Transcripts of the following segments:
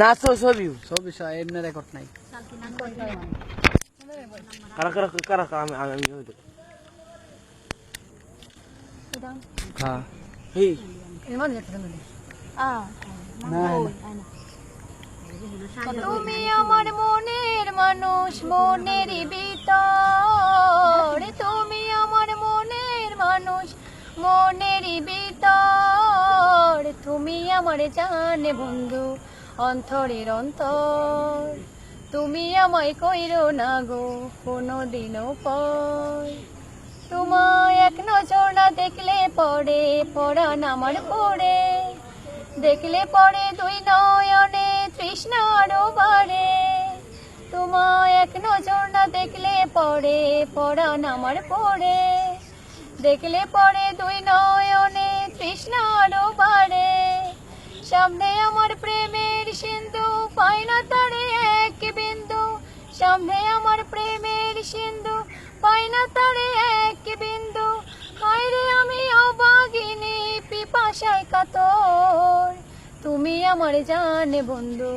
না। ছবি ছবি ছবি এমনি রেকর্ড নাই। কারা কারা কারা কারা আমি আমি ওই দেখো। হ্যাঁ। এই না তুমি আমার মনের মানুষ মনের ভিতর। তুমি আমার মনের মানুষ মনের ভিতর। তুমি আমার জানে বন্ধু অন্তরের অন্তর তুমি আমায় কইর না গো কোনো দিনও পর। তোমায় এক নজর না দেখলে পড়ে পড়ান আমার পড়ে দেখলে পড়ে দুই নয়নে তৃষ্ণা আরও বাড়ে। তোমায় এক নজর না দেখলে পড়ে পড়ান আমার পড়ে দেখলে পড়ে দুই নয়নে তৃষ্ণা আরও বাড়ে। সামনে আমার প্রেমের পাই না তারে এক বিন্দু। হায় আমি অবাগিনী পিপাসায় কাতর। তুমি আমার জানে বন্ধু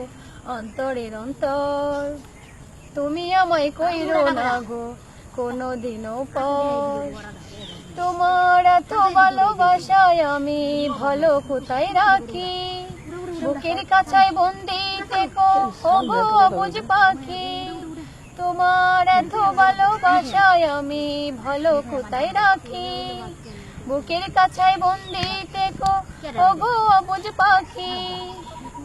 অন্তরের অন্তর। তুমি আমায় কইরো না গো কোনো দিনও পর। তোমার এত ভালোবাসায় আমি ভালো কোথায় রাখি? বুকের কাছায় বন্দি থেকো ওগো অবুঝ পাখি। তোমার এত ভালোবাসায় আমি ভালো কোথায় রাখি? বুকের কাছায় বন্দি থেকো, ওগো অবুঝ পাখি।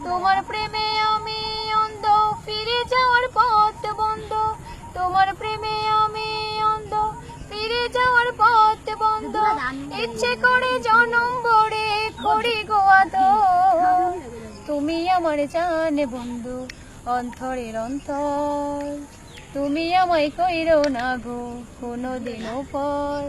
তোমার প্রেমে আমি অন্ধ, ফিরে যাওয়ার পথ বন্ধ। তোমার প্রেমে আমি অন্ধ, ফিরে যাওয়ার পথ বন্ধ। ইচ্ছে করে জনম গড়ে করি গোয়াদ তুমি আমার জানে বন্ধু, অন্তরের অন্তর। তুমি আমায় কইরো না গো কোনো দিনও পর।